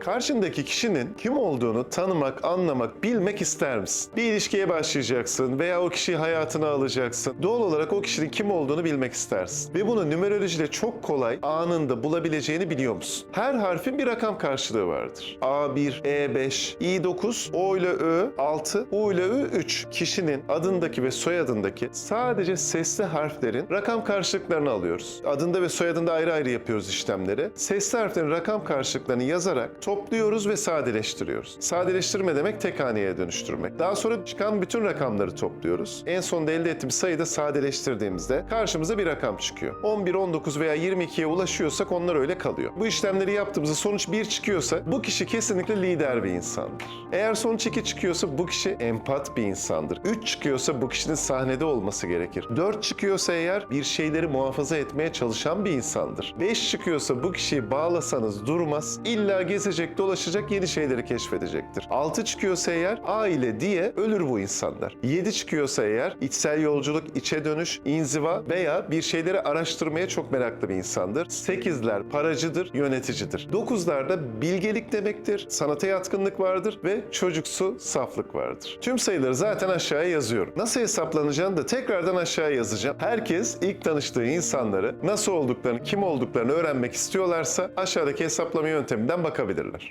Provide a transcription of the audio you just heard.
Karşındaki kişinin kim olduğunu tanımak, anlamak, bilmek ister misin? Bir ilişkiye başlayacaksın veya o kişiyi hayatına alacaksın. Doğal olarak o kişinin kim olduğunu bilmek istersin. Ve bunu numerolojide çok kolay anında bulabileceğini biliyor musun? Her harfin bir rakam karşılığı vardır. A1, E5, I9, O ile Ö 6, U ile Ü 3. Kişinin adındaki ve soyadındaki sadece sesli harflerin rakam karşılıklarını alıyoruz. Adında ve soyadında ayrı ayrı yapıyoruz işlemleri. Sesli harflerin rakam karşılıklarını yazarak topluyoruz ve sadeleştiriyoruz. Sadeleştirme demek tek haneye dönüştürmek. Daha sonra çıkan bütün rakamları topluyoruz. En sonunda elde ettiğimiz sayıda sadeleştirdiğimizde karşımıza bir rakam çıkıyor. 11, 19 veya 22'ye ulaşıyorsak onlar öyle kalıyor. Bu işlemleri yaptığımızda sonuç 1 çıkıyorsa bu kişi kesinlikle lider bir insandır. Eğer sonuç 2 çıkıyorsa bu kişi empat bir insandır. 3 çıkıyorsa bu kişinin sahnede olması gerekir. 4 çıkıyorsa eğer bir şeyleri muhafaza etmeye çalışan bir insandır. 5 çıkıyorsa bu kişiyi bağlasanız durmaz. İlla gezecek, dolaşacak, yeni şeyleri keşfedecektir. 6 çıkıyorsa eğer A ile diye ölür bu insanlar. 7 çıkıyorsa eğer içsel yolculuk, içe dönüş, inziva veya bir şeyleri araştırmaya çok meraklı bir insandır. 8'ler paracıdır, yöneticidir. 9'lar da bilgelik demektir, sanata yatkınlık vardır ve çocuksu saflık vardır. Tüm sayıları zaten aşağıya yazıyorum. Nasıl hesaplanacağını da tekrardan aşağıya yazacağım. Herkes ilk tanıştığı insanları nasıl olduklarını, kim olduklarını öğrenmek istiyorlarsa aşağıdaki hesaplama yönteminden bakabilirler verirler.